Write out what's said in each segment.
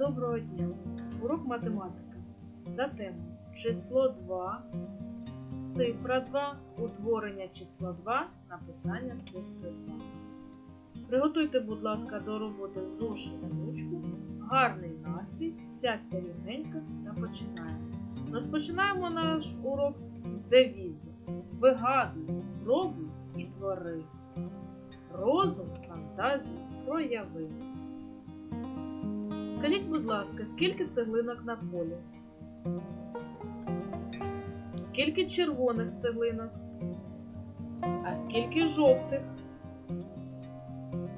Доброго дня! Урок математика. За тему число 2, цифра 2, утворення числа 2, написання цифри 2. Приготуйте, будь ласка, до роботи зошит ручку, гарний настрій, сядьте рівненько та починаємо. Розпочинаємо наш урок з девізу. Вигадуй, пробуй і твори. Розум, фантазію прояви. Скажіть, будь ласка, скільки цеглинок на полі? Скільки червоних цеглинок? А скільки жовтих?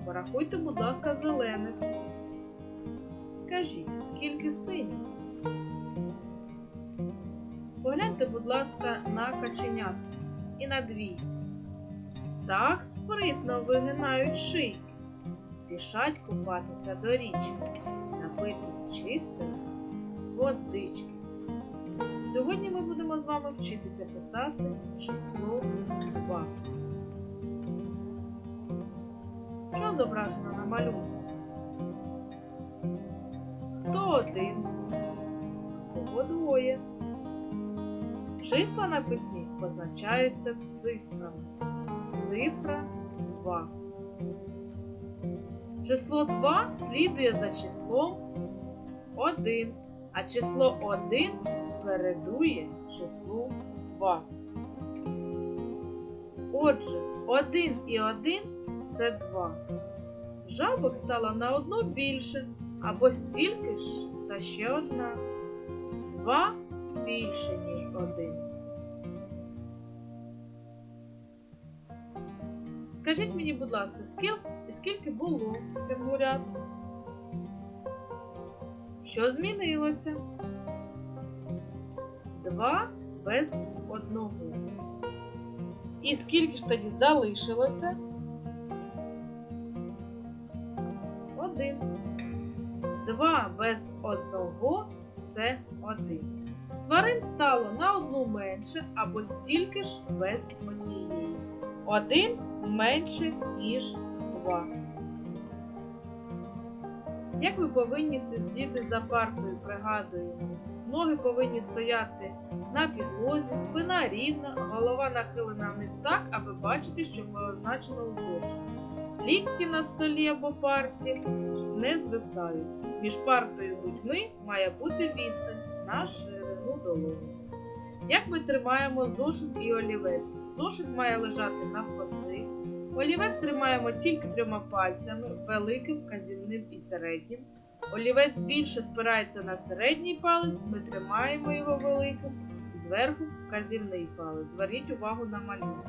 Порахуйте, будь ласка, зелених. Скажіть, скільки синіх? Погляньте, будь ласка, на каченят і на дві. Так спритно вигинають шийки, спішать купатися до річки напитись чистої водички. Сьогодні ми будемо з вами вчитися писати число 2. Що зображено на малюнку? Хто один? Кого двоє? Числа на письмі позначаються цифрами. Цифра 2. Число 2 слідує за числом 1, а число 1 передує числу 2. Отже, 1 і 1 це 2. Жабок стало на одну більше або стільки ж та ще одна. 2 більше, ніж 1. Скажіть мені, будь ласка, скільки, скільки було кенгурят? Що змінилося? Два без одного. І скільки ж тоді залишилося? Один. Два без одного це один. Тварин стало на одну менше або стільки ж без однієї. Один менше, ніж 2. Як ви повинні сидіти за партою, пригадуємо, ноги повинні стояти на підлозі, спина рівна, голова нахилена вниз так, аби бачити, що ми означено у зошиті. Лікті на столі або парті не звисають. Між партою і грудьми має бути відстань на ширину долоні. Як ми тримаємо зошит і олівець? Зошит має лежати навкоси. Олівець тримаємо тільки трьома пальцями, великим, вказівним і середнім. Олівець більше спирається на середній палець, ми тримаємо його великим, зверху вказівний палець. Зверніть увагу на малюнок.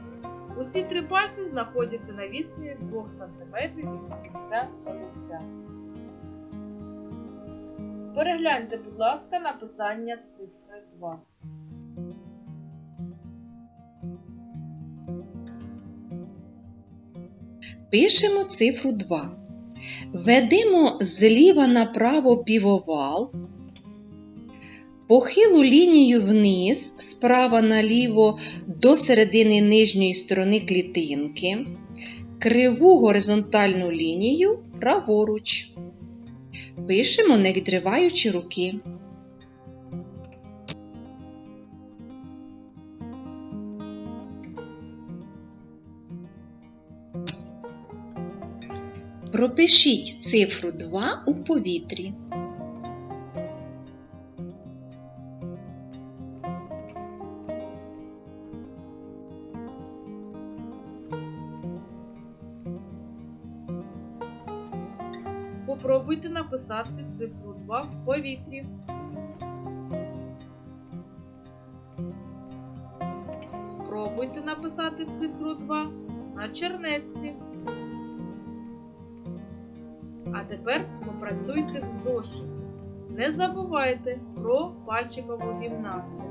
Усі три пальці знаходяться на відстані 2 см від кінця олівця. Перегляньте, будь ласка, написання цифри 2. Пишемо цифру 2. Ведемо зліва направо півовал. Похилу лінію вниз, справа наліво до середини нижньої сторони клітинки. Криву горизонтальну лінію праворуч. Пишемо, не відриваючи руки. Пропишіть цифру 2 у повітрі. Попробуйте написати цифру 2 в повітрі. Спробуйте написати цифру 2 на чернетці. А тепер попрацюйте в зошиті. Не забувайте про пальчикову гімнастику.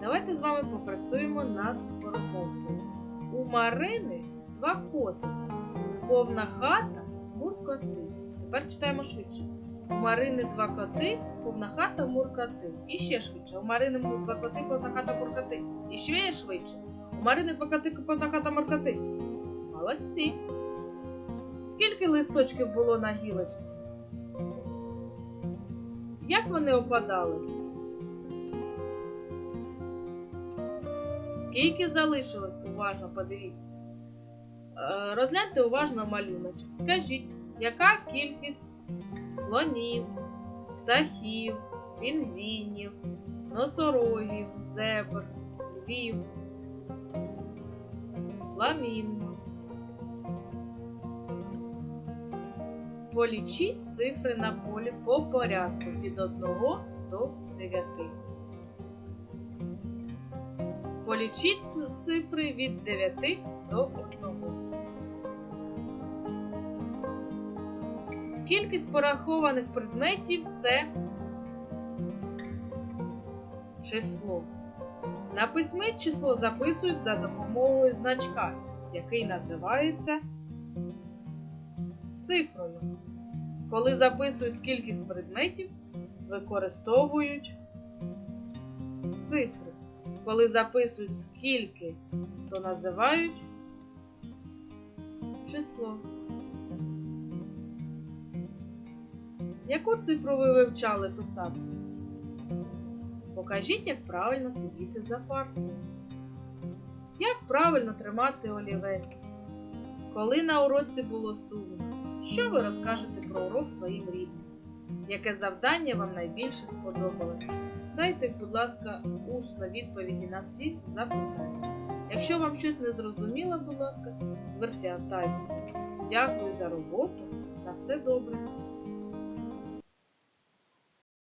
Давайте з вами попрацюємо над скороповкою. У Марини два коти. Повна хата муркоти. Тепер читаємо швидше. У Марини два коти, повна хата муркоти. І ще швидше. У Марини два коти, повна хата муркоти. І ще швидше. Марини два коти, повна хата муркоти. Молодці. Скільки листочків було на гілочці? Як вони опадали? Скільки залишилось? Уважно подивіться. Е, Розгляньте уважно малюночок. Скажіть, яка кількість слонів, птахів, пінгвінів, носорогів, зебр, львів, фламінго. Полічіть цифри на полі по порядку від 1 до 9. Полічіть цифри від 9 до 1. Кількість порахованих предметів це число. На письмі число записують за допомогою значка, який називається цифрою. Коли записують кількість предметів, використовують цифри. Коли записують скільки, то називають число. Яку цифру ви вивчали писати? Покажіть, як правильно сидіти за партою. Як правильно тримати олівець? Коли на уроці було сумно, що ви розкажете про урок своїм рідним? Яке завдання вам найбільше сподобалось? Дайте, будь ласка, усно відповіді на всі запитання. Якщо вам щось не зрозуміло, будь ласка, звертайтеся. Дякую за роботу. На все добре.